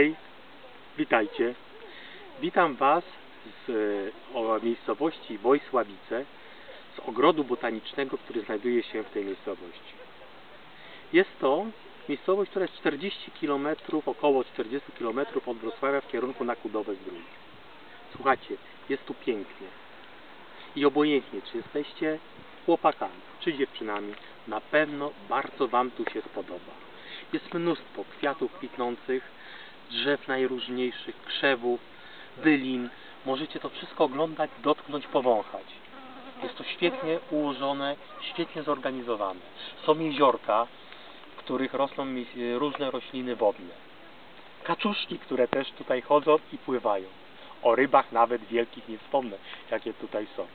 Hej, witajcie. Witam Was z e, o, miejscowości Wojsławice, z ogrodu botanicznego, który znajduje się w tej miejscowości. Jest to miejscowość, która jest 40 km, około 40 km od Wrocławia w kierunku na Kudowę Zdrój. Słuchajcie, jest tu pięknie. I obojętnie, czy jesteście chłopakami, czy dziewczynami, na pewno bardzo Wam tu się spodoba. Jest mnóstwo kwiatów kwitnących, drzew najróżniejszych, krzewów, bylin. Możecie to wszystko oglądać, dotknąć, powąchać. Jest to świetnie ułożone, świetnie zorganizowane. Są jeziorka, w których rosną różne rośliny wodne. Kaczuszki, które też tutaj chodzą i pływają. O rybach nawet wielkich nie wspomnę, jakie tutaj są.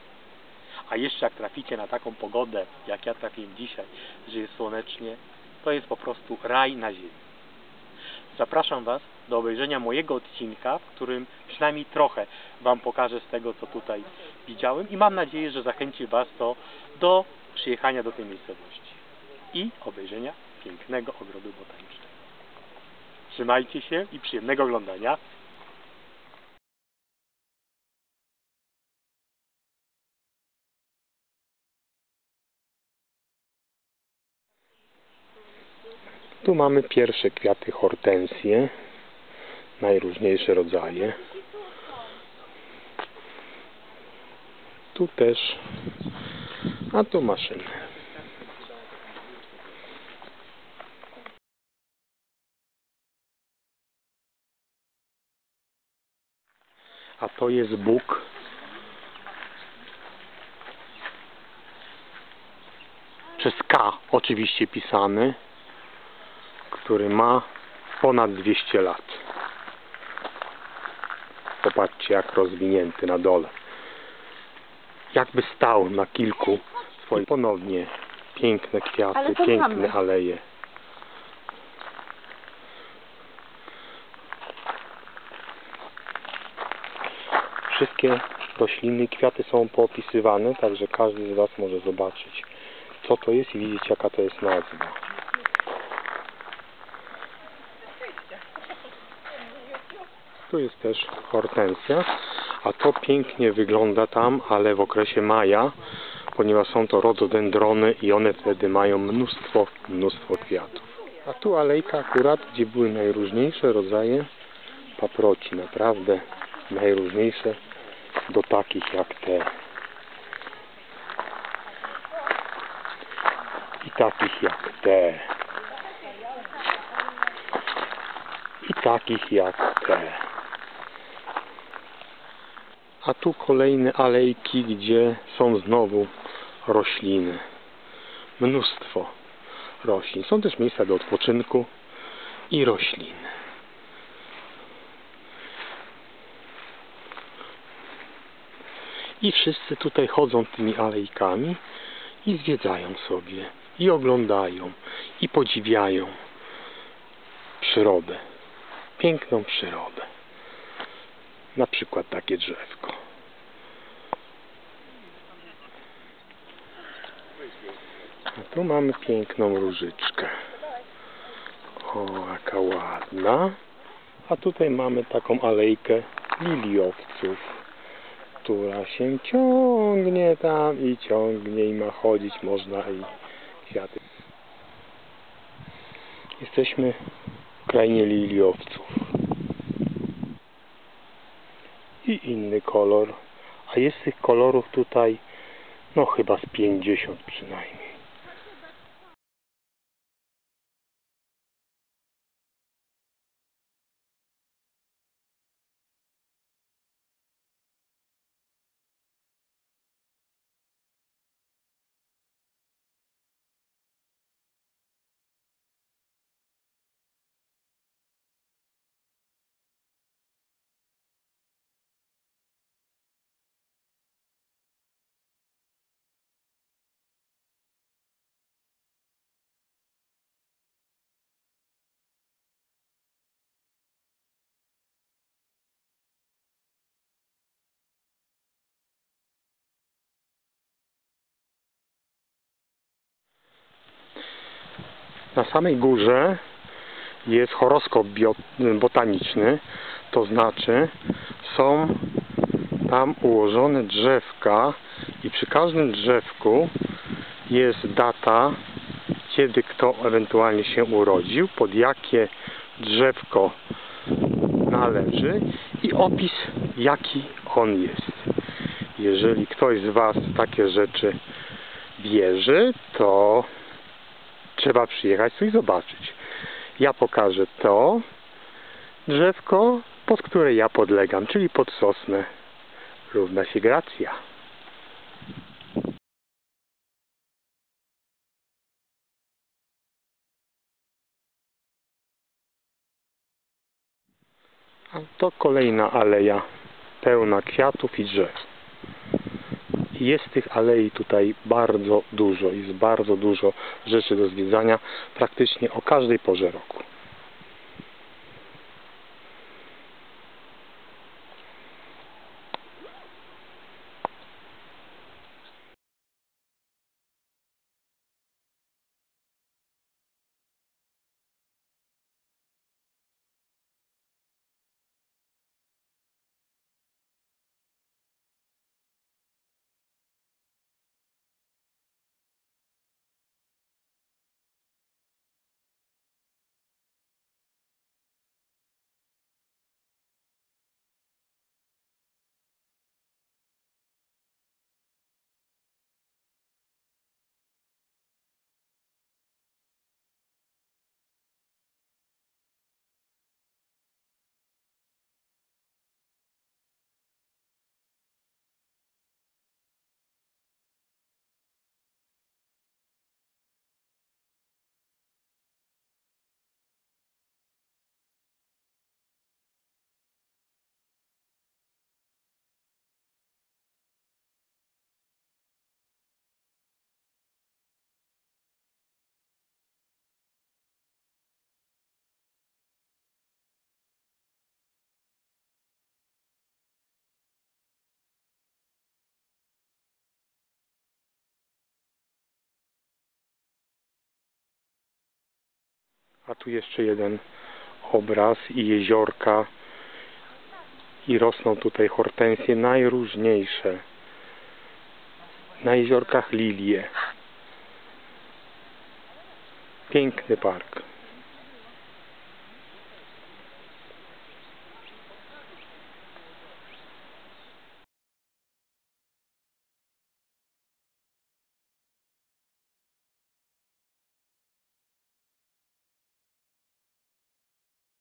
A jeszcze jak traficie na taką pogodę, jak ja trafiłem dzisiaj, że jest słonecznie, to jest po prostu raj na ziemi. Zapraszam Was do obejrzenia mojego odcinka, w którym przynajmniej trochę Wam pokażę z tego, co tutaj widziałem i mam nadzieję, że zachęci Was to do przyjechania do tej miejscowości i obejrzenia pięknego ogrodu botanicznego. Trzymajcie się i przyjemnego oglądania. Tu mamy pierwsze kwiaty hortensje, najróżniejsze rodzaje. Tu też, a tu maszyny. A to jest Bóg. Przez K oczywiście pisany który ma ponad 200 lat. Popatrzcie jak rozwinięty na dole. Jakby stał na kilku swoich. Ponownie piękne Ale kwiaty, to piękne mamy. aleje. Wszystkie rośliny i kwiaty są poopisywane, także każdy z Was może zobaczyć co to jest i widzieć jaka to jest nazwa. Tu jest też hortensja, a to pięknie wygląda tam, ale w okresie maja, ponieważ są to rododendrony i one wtedy mają mnóstwo, mnóstwo kwiatów. A tu alejka akurat, gdzie były najróżniejsze rodzaje paproci, naprawdę najróżniejsze do takich jak te. I takich jak te. I takich jak te. A tu kolejne alejki, gdzie są znowu rośliny. Mnóstwo roślin. Są też miejsca do odpoczynku i roślin. I wszyscy tutaj chodzą tymi alejkami i zwiedzają sobie, i oglądają, i podziwiają przyrodę. Piękną przyrodę. Na przykład takie drzewko. A tu mamy piękną różyczkę. O, jaka ładna. A tutaj mamy taką alejkę liliowców, która się ciągnie tam i ciągnie i ma chodzić można i kwiaty. Jesteśmy w krainie liliowców. I inny kolor. A jest tych kolorów tutaj no chyba z 50 przynajmniej. Na samej górze jest horoskop botaniczny, to znaczy są tam ułożone drzewka i przy każdym drzewku jest data, kiedy kto ewentualnie się urodził, pod jakie drzewko należy i opis jaki on jest. Jeżeli ktoś z Was takie rzeczy wierzy, to trzeba przyjechać tu i zobaczyć. Ja pokażę to drzewko, pod które ja podlegam, czyli pod sosnę. Równa się gracja. A to kolejna aleja pełna kwiatów i drzew. Jest tych alei tutaj bardzo dużo, jest bardzo dużo rzeczy do zwiedzania praktycznie o każdej porze roku. A tu jeszcze jeden obraz i jeziorka. I rosną tutaj hortensje najróżniejsze. Na jeziorkach lilie. Piękny park.